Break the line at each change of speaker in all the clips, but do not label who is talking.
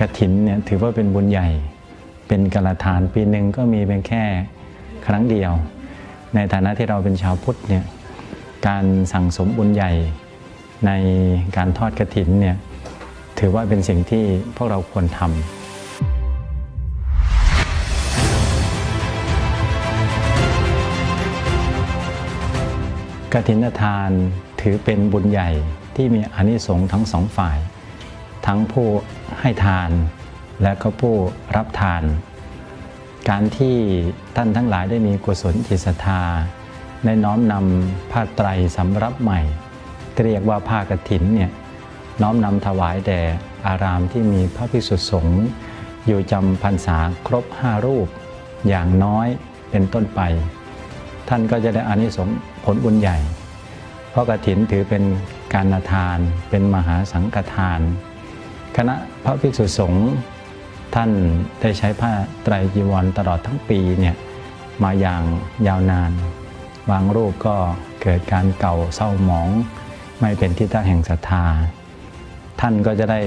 กระถินเนี่ยถือว่าเป็นบุญใหญ่ เป็นกระทานปีหนึ่งก็มีเพียงแค่ครั้งเดียว ในฐานะที่เราเป็นชาวพุทธเนี่ยการสั่งสมบุญใหญ่ในการทอดกระถินเนี่ยถือว่าเป็นสิ่งที่พวกเราควรทำกฐินทานถือเป็นบุญใหญ่ที่มีอานิสงส์ทั้งสองฝ่าย ทั้งผู้ให้ทาน และก็ผู้รับทาน การที่ท่านทั้งหลายได้มีกุศลจิตศรัทธาได้น้อมนำผ้าไตรสำรับใหม่เรียกว่าผ้ากฐินเนี่ยน้อมนำถวายแด่อารามที่มีพระภิกษุสงฆ์อยู่จำพรรษาครบห้ารูป อย่างน้อยเป็นต้นไป ท่านก็จะได้อานิสงส์ผลบุญใหญ่ เพราะกฐินถือเป็นการทาน เป็นมหาสังฆทาน คณะพระภิกษุสงฆ์ท่านได้ใช้ผ้าไตรจีวรตลอดทั้งปีเนี่ยมาอย่างยาวนานบางรูปก็เกิดการเก่าเศร้าหมอง ไม่เป็นที่ตั้งแห่งศรัทธา ท่านก็จะได้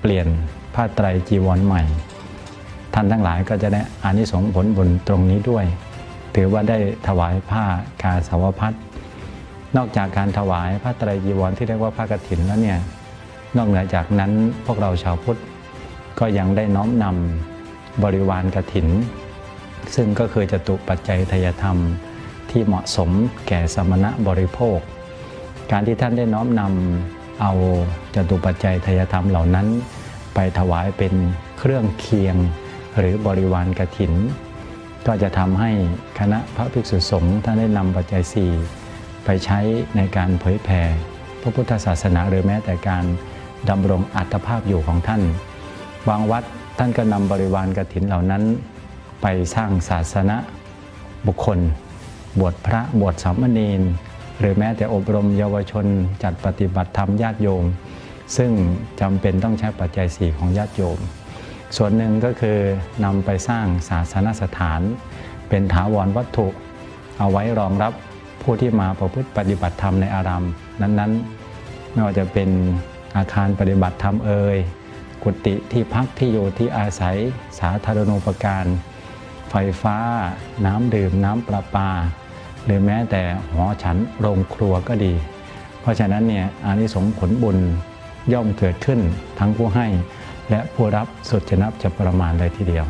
เปลี่ยนผ้าไตรจีวรใหม่ ท่านทั้งหลายก็จะได้อานิสงส์ผลบุญตรงนี้ด้วย ถือว่าได้ถวายผ้ากาสาวพัดนอกจากการถวายผ้าไตรจีวรที่เรียกว่าผ้ากฐินแล้วเนี่ย นอกเหนือจากนั้นพวกเราชาวพุทธก็ยังได้น้อมนำบริวารกฐิน ซึ่งก็คือจตุปัจจัยทยธรรมที่เหมาะสมแก่สมณะบริโภค การที่ท่านได้น้อมนำเอาจตุปัจจัยทยธรรมเหล่านั้น ไปถวายเป็นเครื่องเคียงหรือบริวารกฐิน ก็จะทำให้คณะพระภิกษุสงฆ์ท่านได้นำปัจจัยสี่ไปใช้ในการเผยแผ่พระพุทธศาสนาหรือแม้แต่การ ดำรงอัตภาพอยู่ของท่าน บางวัดท่านก็นำบริวารกฐินเหล่านั้น ไปสร้างศาสนะบุคคล บวชพระบวชสามเณรหรือแม้แต่อบรมเยาวชนจัดปฏิบัติธรรมญาติโยม ซึ่งจำเป็นต้องใช้ปัจจัยสี่ของญาติโยม ส่วนหนึ่งก็คือนำไปสร้างศาสนสถาน เป็นถาวรวัตถุ เอาไว้รองรับผู้ที่มาประพฤติปฏิบัติธรรมในอารามนั้นๆ ไม่ว่าจะเป็น อาคารปฏิบัติธรรมเอ่ยกุฏิที่พักที่อยู่ที่อาศัยสาธารณูปการ ไฟฟ้า น้ำดื่มน้ำประปา หรือแม้แต่หอฉันโรงครัวก็ดี เพราะฉะนั้นเนี่ยอานิสงส์ผลบุญย่อมเกิดขึ้นทั้งผู้ให้ และผู้รับสุดจะนับจะประมาณเลยทีเดียว